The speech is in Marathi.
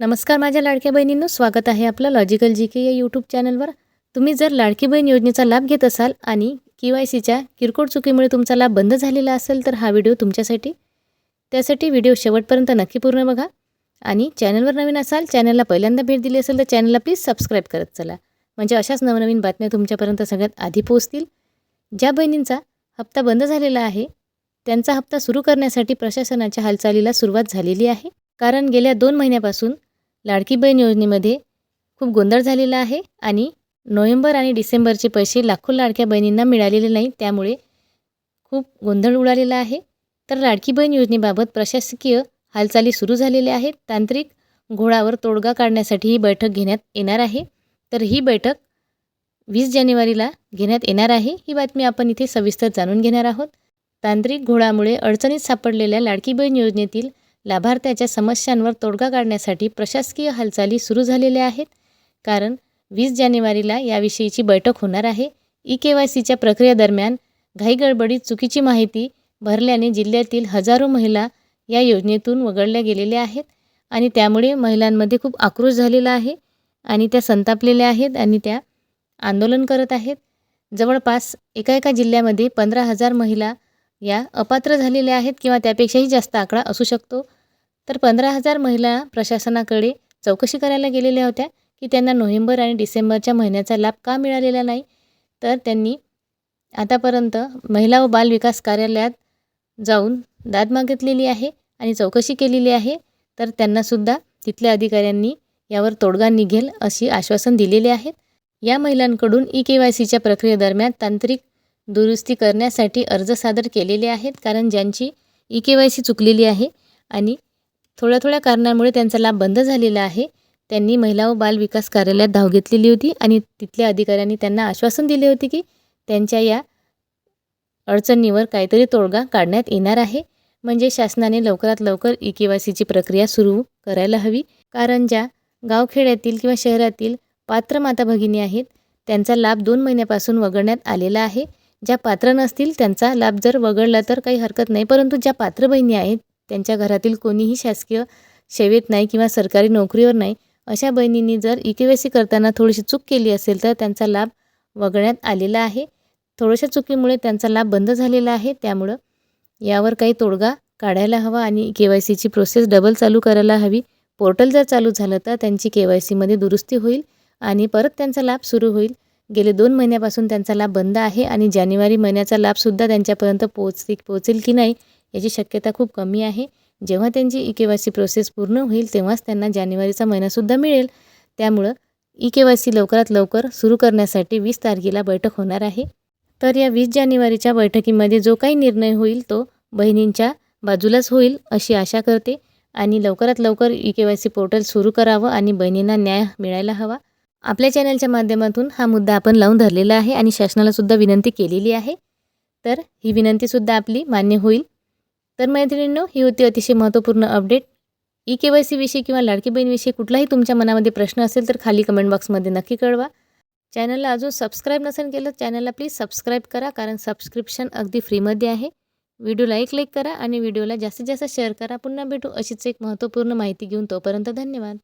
नमस्कार माझ्या लाडक्या बहिणींनो स्वागत आहे आपलं लॉजिकल जी के या यूट्यूब चॅनलवर तुम्ही जर लाडकी बहीण योजनेचा लाभ घेत असाल आणि के वाय सीच्या किरकोळ चुकीमुळे तुमचा लाभ बंद झालेला असेल तर हा व्हिडिओ तुमच्यासाठी त्यासाठी व्हिडिओ शेवटपर्यंत नक्की पूर्ण बघा. आणि चॅनलवर नवीन असाल चॅनलला पहिल्यांदा भेट दिली असेल तर चॅनलला प्लीज सबस्क्राईब करत चला. म्हणजे अशाच नवनवीन बातम्या तुमच्यापर्यंत सगळ्यात आधी पोहोचतील. ज्या बहिणींचा हप्ता बंद झालेला आहे त्यांचा हप्ता सुरू करण्यासाठी प्रशासनाच्या हालचालीला सुरुवात झालेली आहे. कारण गेल्या दोन महिन्यापासून लाडकी बहीण योजनेमध्ये खूप गोंधळ झालेला आहे आणि नोव्हेंबर आणि डिसेंबरचे पैसे लाखो लाडक्या बहिणींना मिळालेले नाही त्यामुळे खूप गोंधळ उडालेला आहे. तर लाडकी बहीण योजनेबाबत प्रशासकीय हालचाली सुरू झालेल्या आहेत. तांत्रिक घोळावर तोडगा काढण्यासाठी ही बैठक घेण्यात येणार आहे. तर ही बैठक वीस जानेवारीला घेण्यात येणार आहे. ही बातमी आपण इथे सविस्तर जाणून घेणार आहोत. तांत्रिक घोळामुळे अडचणीत सापडलेल्या लाडकी बहीण योजनेतील लाभार्थ्याच्या समस्यांवर तोडगा काढण्यासाठी प्रशासकीय हालचाली सुरू झालेल्या आहेत. कारण वीस जानेवारीला याविषयीची बैठक होणार आहे. ई के वाय सीच्या प्रक्रियेदरम्यान घाईगडबडीत चुकीची माहिती भरल्याने जिल्ह्यातील हजारो महिला या योजनेतून वगळल्या गेलेल्या आहेत आणि त्यामुळे महिलांमध्ये खूप आक्रोश झालेला आहे आणि त्या संतापलेल्या आहेत आणि त्या आंदोलन करत आहेत. जवळपास एका एका जिल्ह्यामध्ये पंधरा हजार महिला या अपात्र झालेल्या आहेत किंवा त्यापेक्षाही जास्त आकडा असू शकतो. तर पंधरा हजार महिला प्रशासनाकडे चौकशी करायला गेलेल्या होत्या की त्यांना नोव्हेंबर आणि डिसेंबरच्या महिन्याचा लाभ का मिळालेला नाही. तर त्यांनी आतापर्यंत महिला व बाल विकास कार्यालयात जाऊन दाद मागितलेली आहे आणि चौकशी केलेली आहे. तर त्यांनासुद्धा तिथल्या अधिकाऱ्यांनी यावर तोडगा निघेल अशी आश्वासन दिलेले आहेत. या महिलांकडून ई के वाय सीच्या प्रक्रियेदरम्यान तांत्रिक दुरुस्ती करण्यासाठी अर्ज सादर केलेले आहेत कारण ज्यांची ई के वाय सी चुकलेली आहे आणि थोड्या थोड्या कारणामुळे त्यांचा लाभ बंद झालेला आहे त्यांनी महिला व बाल विकास कार्यालयात धाव घेतलेली होती आणि तिथल्या अधिकाऱ्यांनी त्यांना आश्वासन दिले होते की त्यांच्या या अडचणीवर काहीतरी तोडगा काढण्यात येणार आहे. म्हणजे शासनाने लवकरात लवकर ई के वाय सीची प्रक्रिया सुरू करायला हवी कारण ज्या गावखेड्यातील किंवा शहरातील पात्र माता भगिनी आहेत त्यांचा लाभ दोन महिन्यापासून वगळण्यात आलेला आहे. ज्या पात्र नसतील त्यांचा लाभ जर वगळला तर काही हरकत नाही. परंतु ज्या पात्र बहिणी आहेत त्यांच्या घरातील कोणीही शासकीय सेवेत नाही किंवा सरकारी नोकरीवर नाही अशा बहिणींनी जर ई के वाय सी करताना थोडीशी चूक केली असेल तर त्यांचा लाभ वगळण्यात आलेला आहे. थोड्याशा चुकीमुळे त्यांचा लाभ बंद झालेला आहे. त्यामुळं यावर काही तोडगा काढायला हवा आणि के वाय सीची प्रोसेस डबल चालू करायला हवी. पोर्टल जर चालू झालं तर त्यांची के वाय सीमध्ये दुरुस्ती होईल आणि परत त्यांचा लाभ सुरू होईल. गेले दोन महिन्यापासून त्यांचा लाभ बंद आहे आणि जानेवारी महिन्याचा लाभसुद्धा त्यांच्यापर्यंत पोहोचते पोचेल की नाही याची शक्यता खूप कमी आहे. जेव्हा त्यांची E K Y C process पूर्ण होईल तेव्हाच त्यांना जानेवारीचा महिनासुद्धा मिळेल. त्यामुळं ई के वाय सी लवकरात लवकर सुरू करण्यासाठी वीस तारखेला बैठक होणार आहे. तर या वीस जानेवारीच्या बैठकीमध्ये जो काही निर्णय होईल तो बहिणींच्या बाजूलाच होईल अशी आशा करते. आणि लवकरात लवकर E K Y C portal सुरू करावं आणि बहिणींना न्याय मिळायला हवा. आपल्या चॅनलच्या माध्यमातून हा मुद्दा आपण लावून धरलेला आहे आणि शासनालासुद्धा विनंती केलेली आहे. तर ही विनंतीसुद्धा आपली मान्य होईल. तर मैत्रिणींनो ही होती अतिशय महत्त्वपूर्ण अपडेट ई के वाय सीविषयी किंवा लाडकी बहीणविषयी कुठलाही तुमच्या मनामध्ये प्रश्न असेल तर खाली कमेंट बॉक्समध्ये नक्की कळवा. चॅनलला अजून सबस्क्राईब नसेल केलं चॅनलला प्लीज सबस्क्राईब करा कारण सबस्क्रिप्शन अगदी फ्रीमध्ये आहे. व्हिडिओला एक लाईक करा आणि व्हिडिओला जास्तीत जास्त शेअर करा. पुन्हा भेटू अशीच एक महत्त्वपूर्ण माहिती घेऊन तोपर्यंत धन्यवाद.